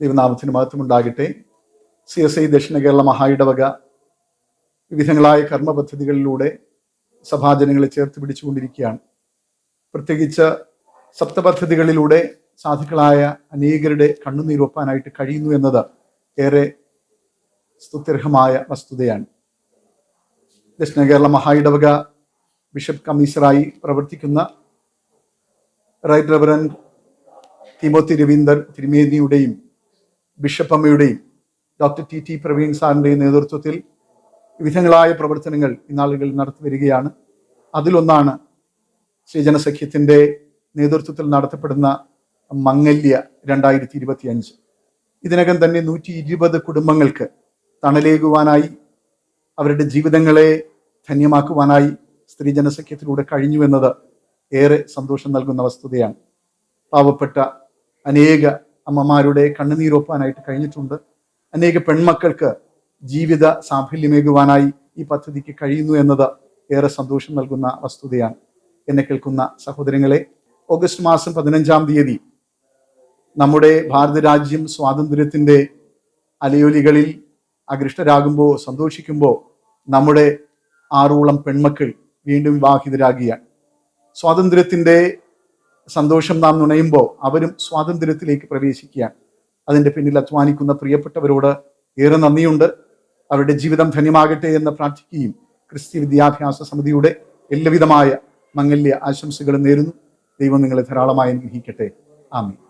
ദൈവനാമത്തിന് മഹത്വമുണ്ടാകട്ടെ. C S I ദക്ഷിണ കേരള മഹായിടവക വിവിധങ്ങളായ കർമ്മ പദ്ധതികളിലൂടെ സഭാജനങ്ങളെ ചേർത്ത് പിടിച്ചുകൊണ്ടിരിക്കുകയാണ്. പ്രത്യേകിച്ച് സപ്തപദ്ധതികളിലൂടെ സാധുക്കളായ അനേകരുടെ കണ്ണുനീരൊപ്പാനായിട്ട് കഴിയുന്നു എന്നത് ഏറെ സ്തുത്യർഹമായ വസ്തുതയാണ്. ദക്ഷിണ കേരള മഹായിടവക ബിഷപ്പ് കമ്മീഷണറായി പ്രവർത്തിക്കുന്ന റൈറ്റ് റവറൻ തിമോത്തി രവീന്ദർ തിരുമേനിയുടെയും ബിഷപ്പ് അമ്മയുടെയും ഡോക്ടർ ടി ടി പ്രവീൺ സാറിന്റെയും നേതൃത്വത്തിൽ വിവിധങ്ങളായ പ്രവർത്തനങ്ങൾ ഇന്നാളുകളിൽ നടത്തി വരികയാണ്. അതിലൊന്നാണ് ശ്രീജനസഖ്യത്തിന്റെ നേതൃത്വത്തിൽ നടത്തപ്പെടുന്ന മംഗല്യ രണ്ടായിരത്തി ഇരുപത്തി അഞ്ച് ഇതിനകം തന്നെ നൂറ്റി ഇരുപത് കുടുംബങ്ങൾക്ക് തണലേകുവാനായി അവരുടെ ജീവിതങ്ങളെ ധന്യമാക്കുവാനായി സ്ത്രീ ജനസഖ്യത്തിലൂടെ കഴിഞ്ഞുവെന്നത് ഏറെ സന്തോഷം നൽകുന്ന വസ്തുതയാണ്. പാവപ്പെട്ട അനേക അമ്മമാരുടെ കണ്ണുനീരൊപ്പാനായിട്ട് കഴിഞ്ഞിട്ടുണ്ട്. അനേക പെൺമക്കൾക്ക് ജീവിത സാഫല്യമേകുവാനായി ഈ പദ്ധതിക്ക് കഴിയുന്നു എന്നത് ഏറെ സന്തോഷം നൽകുന്ന വസ്തുതയാണ്. എന്നെ കേൾക്കുന്ന സഹോദരങ്ങളെ ഓഗസ്റ്റ് മാസം പതിനഞ്ചാം തീയതി നമ്മുടെ ഭാരത രാജ്യം സ്വാതന്ത്ര്യത്തിന്റെ അലയൊലികളിൽ അകൃഷ്ടരാകുമ്പോൾ സന്തോഷിക്കുമ്പോൾ നമ്മുടെ ആറോളം പെൺമക്കൾ വീണ്ടും വിവാഹിതരാകുകയാണ്. സ്വാതന്ത്ര്യത്തിന്റെ സന്തോഷം നാം നുണയുമ്പോൾ അവരും സ്വാതന്ത്ര്യത്തിലേക്ക് പ്രവേശിക്കുകയാണ്. അതിന്റെ പിന്നിൽ അധ്വാനിക്കുന്ന പ്രിയപ്പെട്ടവരോട് ഏറെ നന്ദിയുണ്ട്. അവരുടെ ജീവിതം ധന്യമാകട്ടെ എന്ന് പ്രാർത്ഥിക്കുകയും ക്രിസ്ത്യ വിദ്യാഭ്യാസ സമിതിയുടെ എല്ലാവിധമായ മംഗല്യ ആശംസകളും നേരുന്നു. ദൈവം നിങ്ങളെ ധാരാളമായി അനുഗ്രഹിക്കട്ടെ. ആമീൻ.